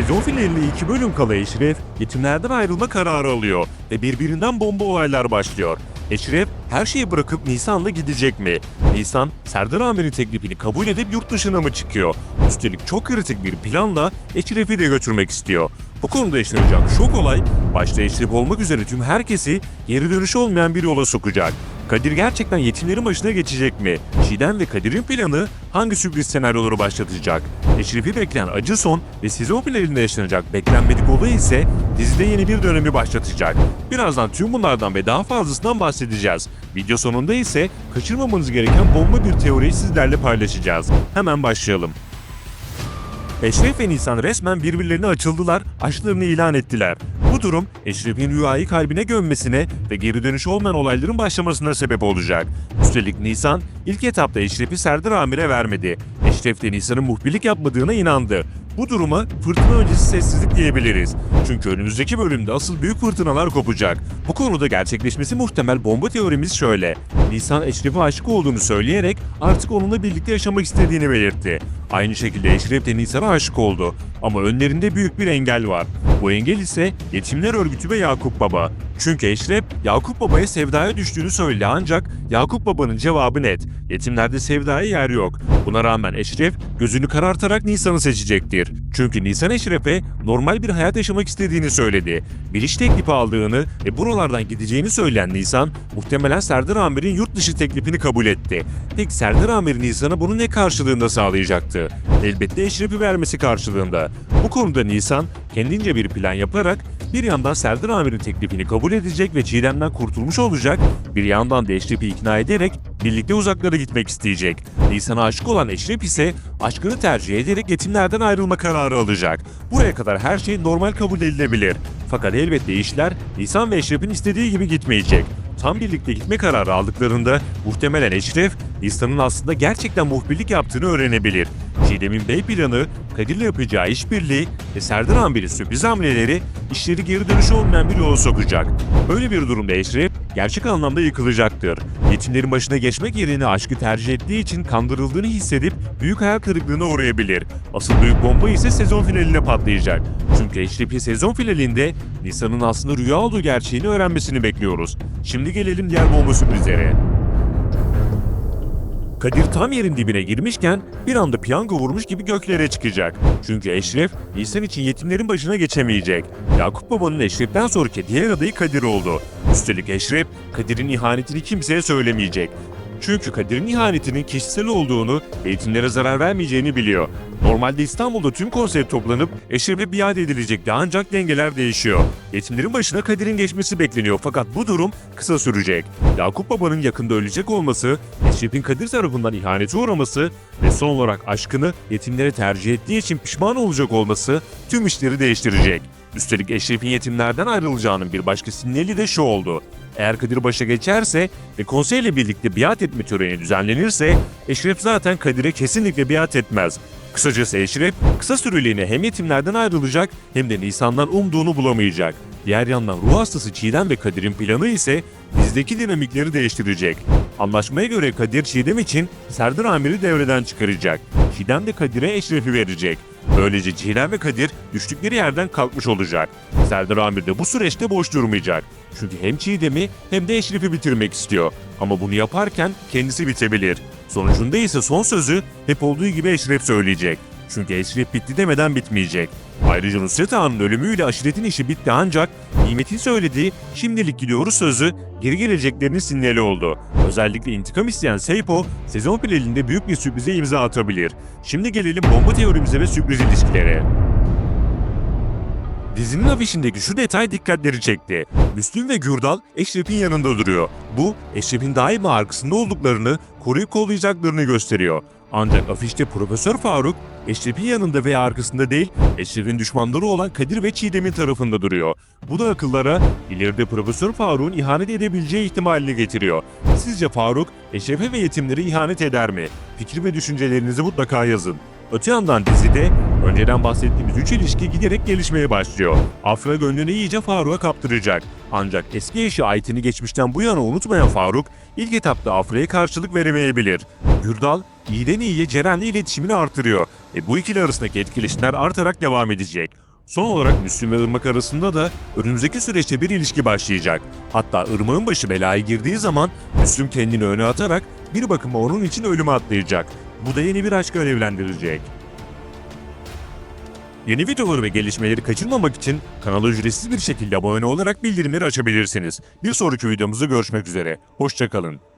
Sezon finalinde iki bölüm kala Eşref, yetimlerden ayrılma kararı alıyor ve birbirinden bomba olaylar başlıyor. Eşref her şeyi bırakıp Nisan'la gidecek mi? Nisan, Serdar Amir'in teklifini kabul edip yurt dışına mı çıkıyor? Üstelik çok kritik bir planla Eşref'i de götürmek istiyor. Bu konuda yaşanacak şok olay, başta Eşref olmak üzere tüm herkesi geri dönüşü olmayan bir yola sokacak. Kadir gerçekten yetimlerin başına geçecek mi? Çiğdem ve Kadir'in planı hangi sürpriz senaryoları başlatacak? Eşref'i bekleyen acı son ve sezon finalinde yaşanacak beklenmedik olay ise dizide yeni bir dönemi başlatacak. Birazdan tüm bunlardan ve daha fazlasından bahsedeceğiz. Video sonunda ise kaçırmamanız gereken bomba bir teoriyi sizlerle paylaşacağız. Hemen başlayalım. Eşref ve Nisan resmen birbirlerine açıldılar, aşklarını ilan ettiler. Bu durum Eşref'in rüyayı kalbine gömmesine ve geri dönüş olmayan olayların başlamasına sebep olacak. Üstelik Nisan ilk etapta Eşref'i Serdar Amir'e vermedi. Eşref de Nisan'ın muhbirlik yapmadığına inandı. Bu duruma fırtına öncesi sessizlik diyebiliriz. Çünkü önümüzdeki bölümde asıl büyük fırtınalar kopacak. Bu konuda gerçekleşmesi muhtemel bomba teorimiz şöyle. Nisan Eşref'e aşık olduğunu söyleyerek artık onunla birlikte yaşamak istediğini belirtti. Aynı şekilde Eşref de Nisan'a aşık oldu. Ama önlerinde büyük bir engel var. Bu engel ise Yetimler Örgütü ve Yakup Baba. Çünkü Eşref, Yakup Baba'ya sevdaya düştüğünü söyledi ancak Yakup Baba'nın cevabı net. Yetimlerde sevdaya yer yok. Buna rağmen Eşref gözünü karartarak Nisan'ı seçecektir. Çünkü Nisan Eşref'e normal bir hayat yaşamak istediğini söyledi. Bir iş teklifi aldığını ve buralardan gideceğini söyleyen Nisan, muhtemelen Serdar Amir'in yurt dışı teklifini kabul etti. Peki Serdar Amir Nisan'a bunu ne karşılığında sağlayacaktı? Elbette Eşref'i vermesi karşılığında. Bu konuda Nisan kendince bir plan yaparak bir yandan Serdar Amir'in teklifini kabul edecek ve Çiğdem'den kurtulmuş olacak, bir yandan da Eşref'i ikna ederek birlikte uzaklara gitmek isteyecek. Nisan'a aşık olan Eşref ise aşkını tercih ederek yetimlerden ayrılma kararı alacak. Buraya kadar her şey normal kabul edilebilir. Fakat elbette işler Nisan ve Eşref'in istediği gibi gitmeyecek. Tam birlikte gitme kararı aldıklarında muhtemelen Eşref, Nisan'ın aslında gerçekten muhbirlik yaptığını öğrenebilir. Çiğdem'in Bey planı, Kadir'le yapacağı işbirliği ve Serdar Ambir'in sürpriz hamleleri işleri geri dönüşü olmayan bir yola sokacak. Böyle bir durumda Eşref gerçek anlamda yıkılacaktır. Yetimlerin başına geçmek yerine aşkı tercih ettiği için kandırıldığını hissedip büyük hayal kırıklığına uğrayabilir. Asıl büyük bomba ise sezon finaline patlayacak. Çünkü Eşref'i sezon finalinde Nisan'ın aslında rüya olduğu gerçeğini öğrenmesini bekliyoruz. Şimdi gelelim diğer bomba sürprizlere. Kadir tam yerin dibine girmişken bir anda piyango vurmuş gibi göklere çıkacak. Çünkü Eşref Nisan için yetimlerin başına geçemeyecek. Yakup Baba'nın Eşref'ten sonraki diğer adayı Kadir oldu. Üstelik Eşref Kadir'in ihanetini kimseye söylemeyecek. Çünkü Kadir'in ihanetinin kişisel olduğunu ve yetimlere zarar vermeyeceğini biliyor. Normalde İstanbul'da tüm konsept toplanıp Eşref'e biat edilecekti ancak dengeler değişiyor. Yetimlerin başına Kadir'in geçmesi bekleniyor fakat bu durum kısa sürecek. Yakup Baba'nın yakında ölecek olması, Eşref'in Kadir tarafından ihanete uğraması ve son olarak aşkını yetimlere tercih ettiği için pişman olacak olması tüm işleri değiştirecek. Üstelik Eşref'in yetimlerden ayrılacağının bir başka sinyali de şu oldu. Eğer Kadir başa geçerse ve konseyle birlikte biat etme töreni düzenlenirse Eşref zaten Kadir'e kesinlikle biat etmez. Kısacası Eşref kısa süreliğine hem yetimlerden ayrılacak hem de Nisan'dan umduğunu bulamayacak. Diğer yandan ruh hastası Çiğdem ve Kadir'in planı ise dizdeki dinamikleri değiştirecek. Anlaşmaya göre Kadir Çiğdem için Serdar Amir'i devreden çıkaracak. Çiğdem de Kadir'e Eşref'i verecek. Böylece Çiğdem ve Kadir düştükleri yerden kalkmış olacak. Serdar Amir de bu süreçte boş durmayacak. Çünkü hem Çiğdem'i hem de Eşref'i bitirmek istiyor. Ama bunu yaparken kendisi bitebilir. Sonucunda ise son sözü hep olduğu gibi Eşref söyleyecek. Çünkü Eşref bitti demeden bitmeyecek. Ayrıca Nusret Ağa'nın ölümüyle aşiretin işi bitti ancak Nimet'in söylediği şimdilik gidiyoruz sözü geri geleceklerinin sinyali oldu. Özellikle intikam isteyen Seypo sezon finalinde büyük bir sürprize imza atabilir. Şimdi gelelim bomba teorimize ve sürpriz ilişkilere. Dizinin afişindeki şu detay dikkatleri çekti. Müslüm ve Gürdal Eşref'in yanında duruyor. Bu, Eşref'in daima arkasında olduklarını, koruyup kollayacaklarını gösteriyor. Ancak afişte Profesör Faruk, Eşref'in yanında veya arkasında değil, Eşref'in düşmanları olan Kadir ve Çiğdem'in tarafında duruyor. Bu da akıllara ileride Profesör Faruk'un ihanet edebileceği ihtimalini getiriyor. Sizce Faruk, Eşref'e ve yetimlere ihanet eder mi? Fikir ve düşüncelerinizi mutlaka yazın. Öte yandan dizide önceden bahsettiğimiz üç ilişki giderek gelişmeye başlıyor. Afra gönlünü iyice Faruk'a kaptıracak. Ancak eski eşi Ayten'i geçmişten bu yana unutmayan Faruk ilk etapta Afra'ya karşılık veremeyebilir. Gürdal iyiden iyiye Ceren'le iletişimini artırıyor ve bu ikili arasındaki etkileşimler artarak devam edecek. Son olarak Müslüm ve Irmak arasında da önümüzdeki süreçte bir ilişki başlayacak. Hatta Irmak'ın başı belaya girdiği zaman Müslüm kendini öne atarak bir bakıma onun için ölüme atlayacak. Bu da yeni bir aşkı alevlendirecek. Yeni videoları ve gelişmeleri kaçırmamak için kanala ücretsiz bir şekilde abone olarak bildirimleri açabilirsiniz. Bir sonraki videomuzda görüşmek üzere. Hoşçakalın.